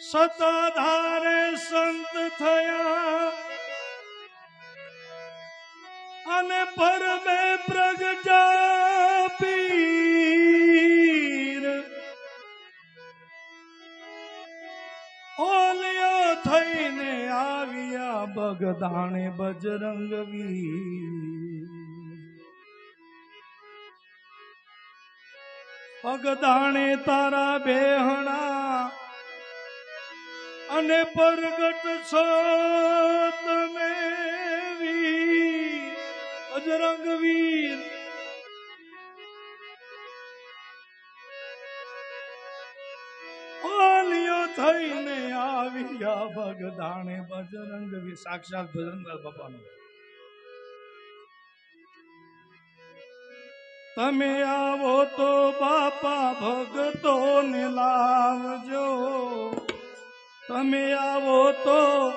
સતાધારે સંત થયા. અને પરમે પ્રગટા પીર ઓલિયા થઈને આવ્યા બગદાણે બજરંગ પગદાણે તારા બેહણા અને પ્રગટ છો તમે અજરંગ વીર થઈને આવ્યા ભગદાણે બજરંગ વીર સાક્ષાત બજરંગલાલ બાપાનું. તમે આવો તો બાપા ભગતોને લાવજો. તમે આવો તો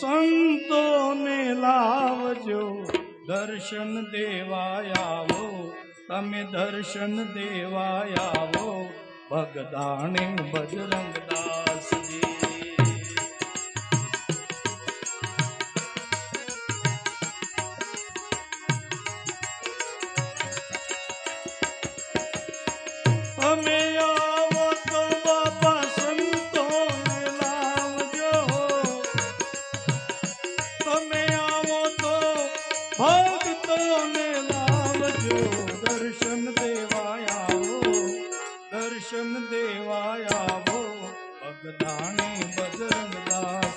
સંતોને લાવજો. દર્શન દેવાય આવો. તમે દર્શન દેવાય આવો. ભગદાણે બજરંગ દર્શન દેવાય આવો દર્શન દેવાય આવો ભગદાણે બજરંગ દાસ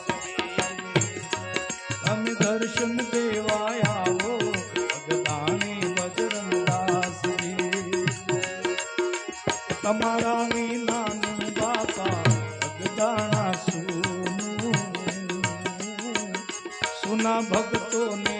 તમે દર્શન દેવાય આવો ભગદાણે બજરંગ તમારા ભક્તોને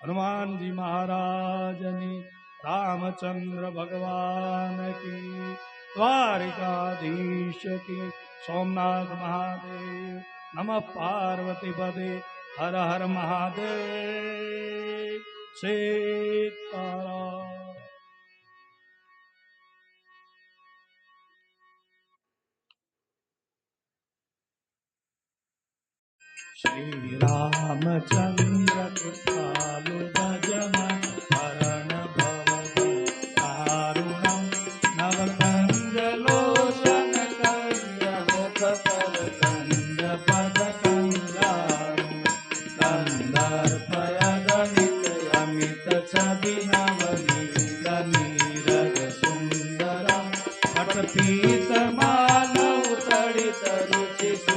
હનુમાનજી મહારાજની રામચંદ્ર ભગવાન કી દ્વારિકાધીશ કી સોમનાથ મહાદેવ નમ પાર્વતી પદે હર હર મહાદેવ સીતારામ श्रीरामचन्द्र कृपालु भजन हरण भवति दारुणं नवकन्दलोचन कन्दपदकन्द पदकन्दारु कन्दर्पयगणितयमित छविनवनीरनीरज सुन्दरं पटपीतमानौ तडितरुचिसु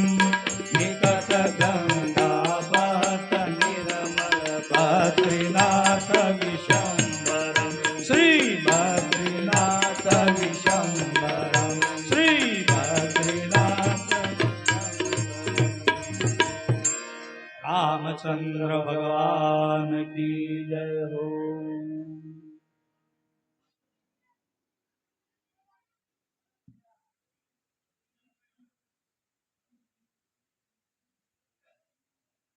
રામચંદ્ર ભગવાન